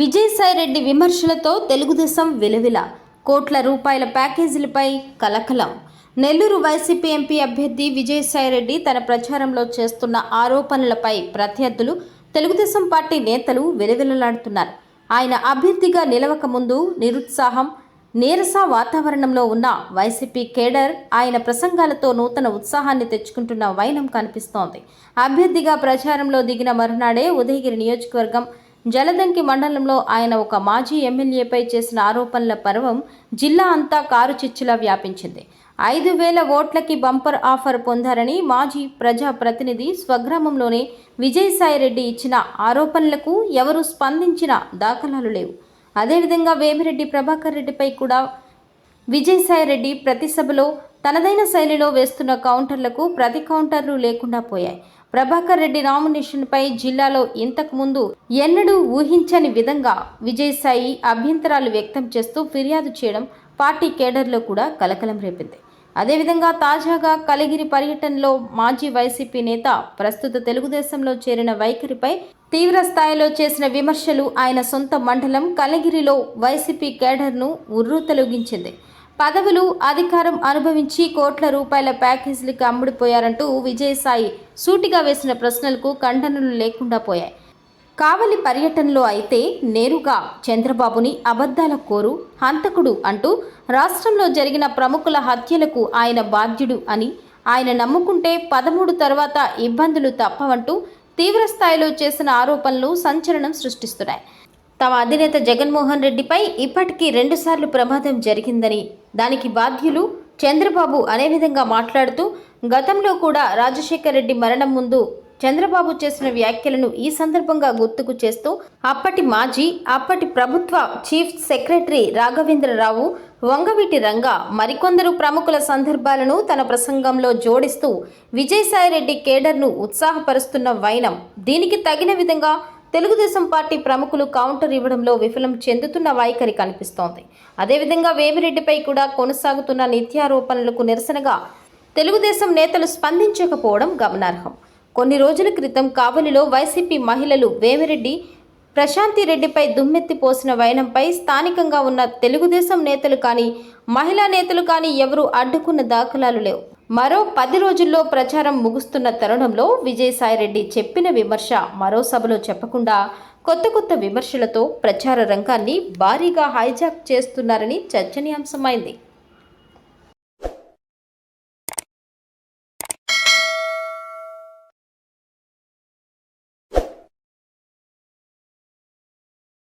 విజయసాయిరెడ్డి విమర్శలతో తెలుగుదేశం విలువిల. కోట్ల రూపాయల ప్యాకేజీలపై కలకలం. నెల్లూరు వైసీపీ ఎంపీ అభ్యర్థి విజయసాయిరెడ్డి తన ప్రచారంలో చేస్తున్న ఆరోపణలపై ప్రత్యర్థులు తెలుగుదేశం పార్టీ నేతలు వెలువెలలాడుతున్నారు. ఆయన అభ్యర్థిగా నిలవక ముందు నిరుత్సాహం నీరస వాతావరణంలో ఉన్న వైసీపీ కేడర్ ఆయన ప్రసంగాలతో నూతన ఉత్సాహాన్ని తెచ్చుకుంటున్న వైనం కనిపిస్తోంది. అభ్యర్థిగా ప్రచారంలో దిగిన మరునాడే ఉదయగిరి నియోజకవర్గం జలదంకి మండలంలో ఆయన ఒక మాజీ ఎమ్మెల్యేపై చేసిన ఆరోపణల పర్వం జిల్లా అంతా కారు చిచ్చులా వ్యాపించింది. ఐదు వేల ఓట్లకి బంపర్ ఆఫర్ పొందారని మాజీ ప్రజా ప్రతినిధి స్వగ్రామంలోనే విజయసాయిరెడ్డి ఇచ్చిన ఆరోపణలకు ఎవరూ స్పందించిన దాఖలాలు లేవు. అదేవిధంగా వేమిరెడ్డి ప్రభాకర్ రెడ్డిపై కూడా విజయసాయిరెడ్డి ప్రతి సభలో తనదైన శైలిలో వేస్తున్న కౌంటర్లకు ప్రతి కౌంటర్లు లేకుండా పోయాయి. ప్రభాకర్ రెడ్డి నామినేషన్పై జిల్లాలో ఇంతకుముందు ఎన్నడూ ఊహించని విధంగా విజయసాయి అభ్యంతరాలు వ్యక్తం చేస్తూ ఫిర్యాదు చేయడం పార్టీ కేడర్లో కూడా కలకలం రేపింది. అదేవిధంగా తాజాగా కలిగిరి పర్యటనలో మాజీ వైసీపీ నేత ప్రస్తుత తెలుగుదేశంలో చేరిన వైఖరిపై తీవ్ర స్థాయిలో చేసిన విమర్శలు ఆయన సొంత మండలం కలిగిరిలో వైసీపీ కేడర్ను ఉర్రూతలొగించింది. పదవులు అధికారం అనుభవించి కోట్ల రూపాయల ప్యాకేజీలకు అమ్ముడిపోయారంటూ విజయసాయి సూటిగా వేసిన ప్రశ్నలకు ఖండనలు లేకుండా పోయాయి. కావలి పర్యటనలో అయితే నేరుగా చంద్రబాబుని అబద్ధాల కోరు హంతకుడు అంటూ రాష్ట్రంలో జరిగిన ప్రముఖుల హత్యలకు ఆయన బాధ్యుడు అని ఆయన నమ్ముకుంటే పదమూడు తర్వాత ఇబ్బందులు తప్పవంటూ తీవ్రస్థాయిలో చేసిన ఆరోపణలు సంచలనం సృష్టిస్తున్నాయి. తమ అధినేత జగన్మోహన్ రెడ్డిపై ఇప్పటికీ రెండుసార్లు ప్రమాదం జరిగిందని దానికి బాధ్యులు చంద్రబాబు అనే విధంగా మాట్లాడుతూ గతంలో కూడా రాజశేఖర్ రెడ్డి మరణం ముందు చంద్రబాబు చేసిన వ్యాఖ్యలను ఈ సందర్భంగా గుర్తుకు చేస్తూ అప్పటి మాజీ అప్పటి ప్రభుత్వ చీఫ్ సెక్రటరీ రాఘవేంద్రరావు వంగవీటి రంగ మరికొందరు ప్రముఖుల సందర్భాలను తన ప్రసంగంలో జోడిస్తూ విజయసాయిరెడ్డి కేడర్ను ఉత్సాహపరుస్తున్న వైనం దీనికి తగిన విధంగా తెలుగుదేశం పార్టీ ప్రముఖులు కౌంటర్ ఇవ్వడంలో విఫలం చెందుతున్న వైఖరి కనిపిస్తోంది. అదేవిధంగా వేమిరెడ్డిపై కూడా కొనసాగుతున్న నిత్యారోపణలకు నిరసనగా తెలుగుదేశం నేతలు స్పందించకపోవడం గమనార్హం. కొన్ని రోజుల క్రితం కావలిలో వైసీపీ మహిళలు వేమిరెడ్డి ప్రశాంతి రెడ్డిపై దుమ్మెత్తి పోసిన వైనంపై స్థానికంగా ఉన్న తెలుగుదేశం నేతలు కానీ మహిళా నేతలు కానీ ఎవరూ అడ్డుకున్న దాఖలాలు లేవు. మరో పది రోజుల్లో ప్రచారం ముగుస్తున్న తరుణంలో విజయసాయిరెడ్డి చెప్పిన విమర్శ మరో సభలో చెప్పకుండా కొత్త కొత్త విమర్శలతో ప్రచార రంగాన్ని భారీగా హైజాక్ చేస్తున్నారని చర్చనీయాంశమైంది.